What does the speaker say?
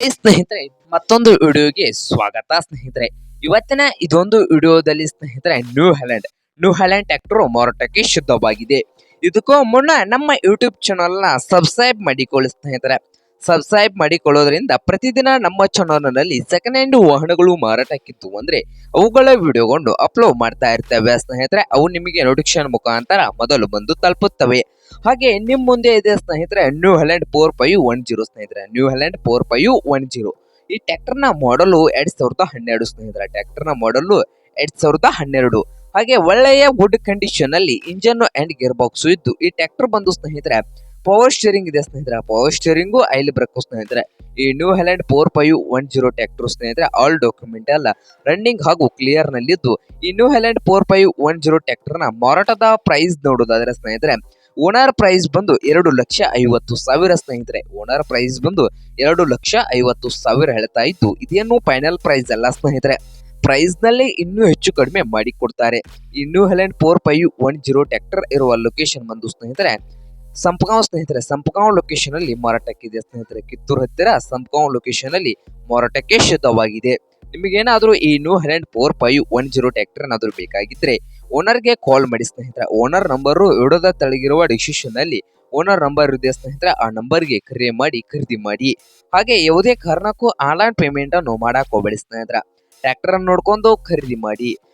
ಸ್ನೇಹಿತರೆ, ಮತ್ತೊಂದು ವಿಡಿಯೋಗೆ ಸ್ವಾಗತ ಸ್ನೇಹಿತರೆ. ಇವತ್ತಿನ ಇದೊಂದು ವಿಡಿಯೋದಲ್ಲಿ ಸ್ನೇಹಿತರೆ New Holland New Holland tractor ಮಾರಾಟಕ್ಕೆ ಶುದ್ಧವಾಗಿದೆ. ಇದಕ್ಕೂ ಮುನ್ನ ನಮ್ಮ ಯೂಟ್ಯೂಬ್ ಚಾನಲ್ನ ಸಬ್ಸ್ಕ್ರೈಬ್ ಮಾಡಿಕೊಳ್ಳಿ ಸ್ನೇಹಿತರೆ. ಸಬ್ಸ್ಕ್ರೈಬ್ ಮಾಡಿಕೊಳ್ಳೋದ್ರಿಂದ ಪ್ರತಿದಿನ ನಮ್ಮ ಚಾನಲ್ನಲ್ಲಿ ಸೆಕೆಂಡ್ ಹ್ಯಾಂಡ್ ವಾಹನಗಳು ಮಾರಾಟಕ್ಕಿತ್ತು ಅಂದ್ರೆ ಅವುಗಳ ವಿಡಿಯೋಗೊಂಡು ಅಪ್ಲೋಡ್ ಮಾಡ್ತಾ ಇರ್ತೇವೆ. ಸ್ನೇಹಿತರೆ, ಅವು ನಿಮಗೆ ನೋಟಿಫಿಕೇಶನ್ ಮುಖಾಂತರ ಮೊದಲು ಬಂದು ತಲುಪುತ್ತವೆ. ಹಾಗೆ ನಿಮ್ ಮುಂದೆ ಇದೆ ಸ್ನೇಹಿತರೆ New Holland four five one zero ಸ್ನೇಹಿತರೆ. New Holland four five one zero ಈ ಟ್ರ್ಯಾಕ್ಟರ್ನ ಮಾಡಲು ಎರಡ್ ಸಾವಿರದ ಹನ್ನೆರಡು ಸ್ನೇಹಿತರೆ. ಟ್ರ್ಯಾಕ್ಟರ್ನ ಮಾಡಲು ಎರಡ್ ಸಾವಿರದ ಹನ್ನೆರಡು. ಹಾಗೆ ಒಳ್ಳೆಯ ಗುಡ್ ಕಂಡೀಷನ್ ಅಲ್ಲಿ ಇಂಜನ್ ಅಂಡ್ ಗೇರ್ ಬಾಕ್ಸ್ ಇದ್ದು ಈ ಟ್ರ್ಯಾಕ್ಟರ್ ಬಂದು ಸ್ನೇಹಿತರೆ ಪವರ್ ಸ್ಟೇರಿಂಗ್ ಇದೆ ಸ್ನೇಹಿತರೆ. ಪವರ್ ಸ್ಟೇರಿಂಗು ಐಲ್ ಬ್ರೇಕ್ ಸ್ನೇಹಿತರೆ. ಈ New Holland four five one zero tractor ಸ್ನೇಹಿತರೆ ಆಲ್ ಡಾಕ್ಯುಮೆಂಟ್ ಎಲ್ಲ ರನ್ನಿಂಗ್ ಹಾಗೂ ಕ್ಲಿಯರ್ ನಲ್ಲಿದ್ದು ಈ New Holland four five one zero ಟ್ಯಾಕ್ಟರ್ನ ಮಾರಾಟದ ಪ್ರೈಸ್ ನೋಡೋದಾದ್ರೆ ಸ್ನೇಹಿತರೆ ಓನರ್ ಪ್ರೈಸ್ ಬಂದು ಎರಡು ಲಕ್ಷ ಐವತ್ತು ಸಾವಿರ ಸ್ನೇಹಿತರೆ. ಓನರ್ ಪ್ರೈಸ್ ಬಂದು ಎರಡು ಲಕ್ಷ ಐವತ್ತು ಸಾವಿರ ಹೇಳ್ತಾ ಇದ್ದು, ಇದೇನು ಫೈನಲ್ ಪ್ರೈಸ್ ಅಲ್ಲ ಸ್ನೇಹಿತರೆ. ಪ್ರೈಸ್ನಲ್ಲಿ ಇನ್ನೂ ಹೆಚ್ಚು ಕಡಿಮೆ ಮಾಡಿ ಕೊಡ್ತಾರೆ ಈ New Holland four five one zero tractor ಇರುವ ಲೊಕೇಶನ್ ಬಂದು ಸ್ನೇಹಿತರೆ ಸಂಪಗಾಂವ್ ಸ್ನೇಹಿತರೆ, ಸಂಪಗಾಂವ್ ಲೊಕೇಶನ್ ಅಲ್ಲಿ ಮಾರಾಟಕ್ಕಿದೆ ಸ್ನೇಹಿತರೆ, ಕಿತ್ತೂರು ಹತ್ತಿರ ಸಂಪಗಾಂವ್ ಲೊಕೇಶನ್ ಅಲ್ಲಿ ಮಾರಾಟಕ್ಕೆ ಶುದ್ಧವಾಗಿದೆ. ನಿಮಗೇನಾದರೂ ಈ New Holland four five one zero tractor ಏನಾದರೂ ಬೇಕಾಗಿದ್ರೆ ಓನರ್ಗೆ ಕಾಲ್ ಮಾಡಿ ಸ್ನೇಹಿತರೆ. ಓನರ್ ನಂಬರು ವಿಡೋದ ತಳಗಿರುವ ಡಿಸಿಷನ್ ಅಲ್ಲಿ ಓನರ್ ನಂಬರ್ ಇದೆ ಸ್ನೇಹಿತರೆ, ಆ ನಂಬರ್ಗೆ ಕರೆ ಮಾಡಿ ಖರೀದಿ ಮಾಡಿ. ಹಾಗೆ ಯಾವುದೇ ಕಾರಣಕ್ಕೂ ಆನ್ಲೈನ್ ಪೇಮೆಂಟ್ ಅನ್ನು ಮಾಡಕ್ ಸ್ನೇಹಿತರ. ಸ್ನೇಹಿತರೆ ಟ್ರ್ಯಾಕ್ಟರ್ ನೋಡ್ಕೊಂಡು ಖರೀದಿ ಮಾಡಿ.